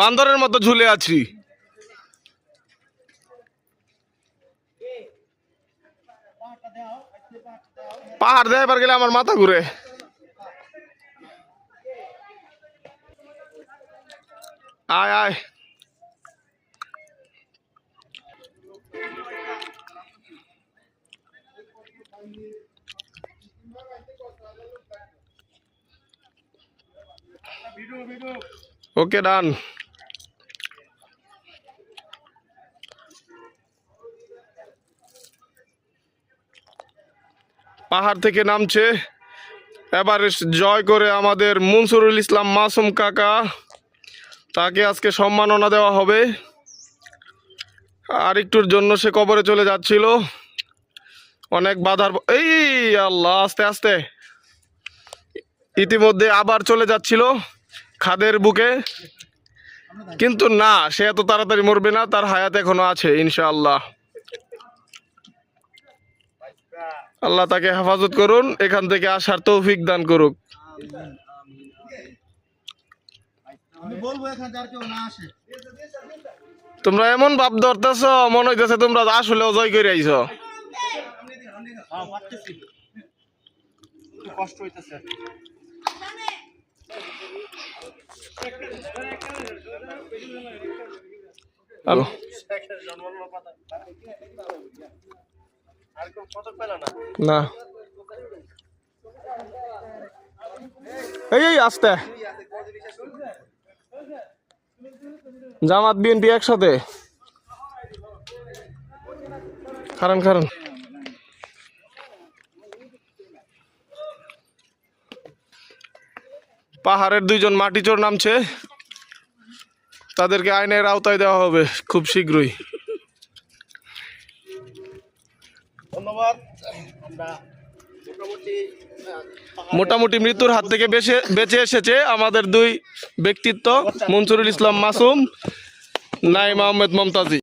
বান্দরের মতো ঝুলে আছি। পাহাড় দেয় এবার গেলে আমার মাথা ঘুরে। আয় আয়। ওকে ডান পাহাড় থেকে নামছে। এভারেস্ট জয় করে আমাদের মনসুরুল ইসলাম মাসুম কাকা, তাকে আজকে সম্মাননা দেওয়া হবে। আর একটুর জন্য সে কবরে চলে যাচ্ছিল। অনেক বাধার এই আল্লাহ, আস্তে আস্তে। ইতিমধ্যে আবার চলে যাচ্ছিল। খাদের বুকে। কিন্তু না সে এত তাড়াতাড়ি মরবে না তার হায়াত এখনও আছে ইনশাআল্লাহ। আল্লাহ তাকে হেফাজত করুন এখান থেকে আসার তৌফিক দান করুক। তোমরা এমন ভাব ধরতেছ মনে হইতেছে তোমরা আসলেও জয় করে আইছ। হ্যাঁ কষ্ট হইতেছে। হ্যালো। না। এই এই আস্তে। জামাত বিএনপি একসাথে। কারণ কারণ পাহাড়ের দুইজন মাটিচোর নামছে। তাদেরকে আইনের আওতায় দেওয়া হবে খুব শীঘ্রই। ধন্যবাদ। আমরা মোটামুটি মৃত্যুর হাত থেকে বেঁচে বেঁচে এসেছে আমাদের দুই ব্যক্তিত্ব মনসুরুল ইসলাম মাসুম নাইম আহমেদ মমতাজি।